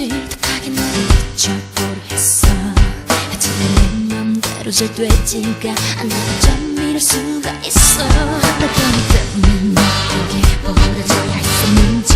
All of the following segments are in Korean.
찌릿하게 널 잊혀버렸어. 하지만 내 맘대로 잘 되지가 않아 좀 이럴 수가 있어. 어떻게 이 뜸이 나에게 보내줘야 했었는지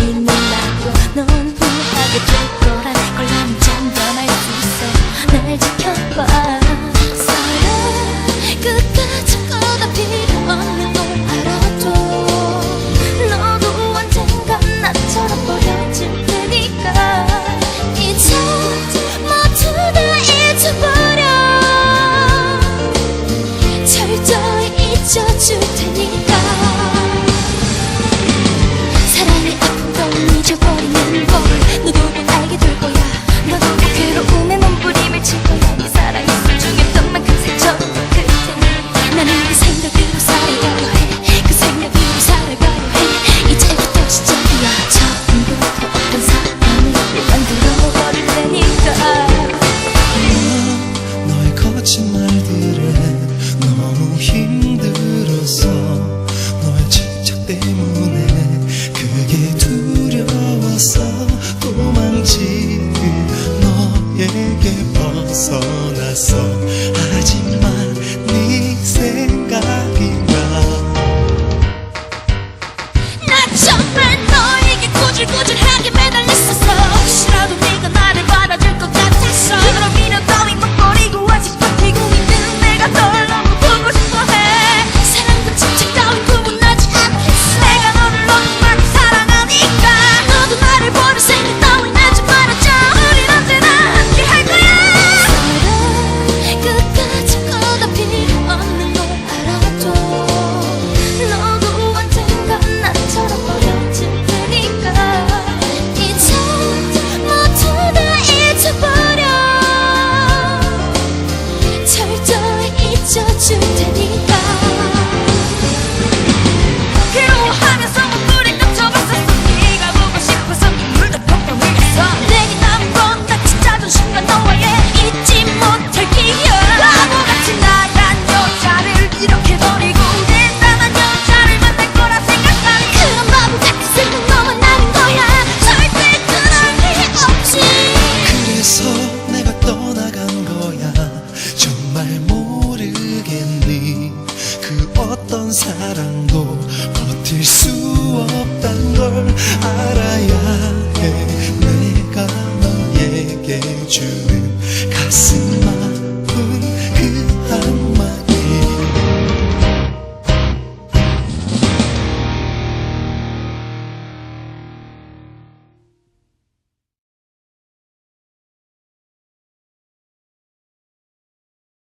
벗어나서 사랑도 버틸 수 없단 걸 알아야 해. 내가 너에게 주는 가슴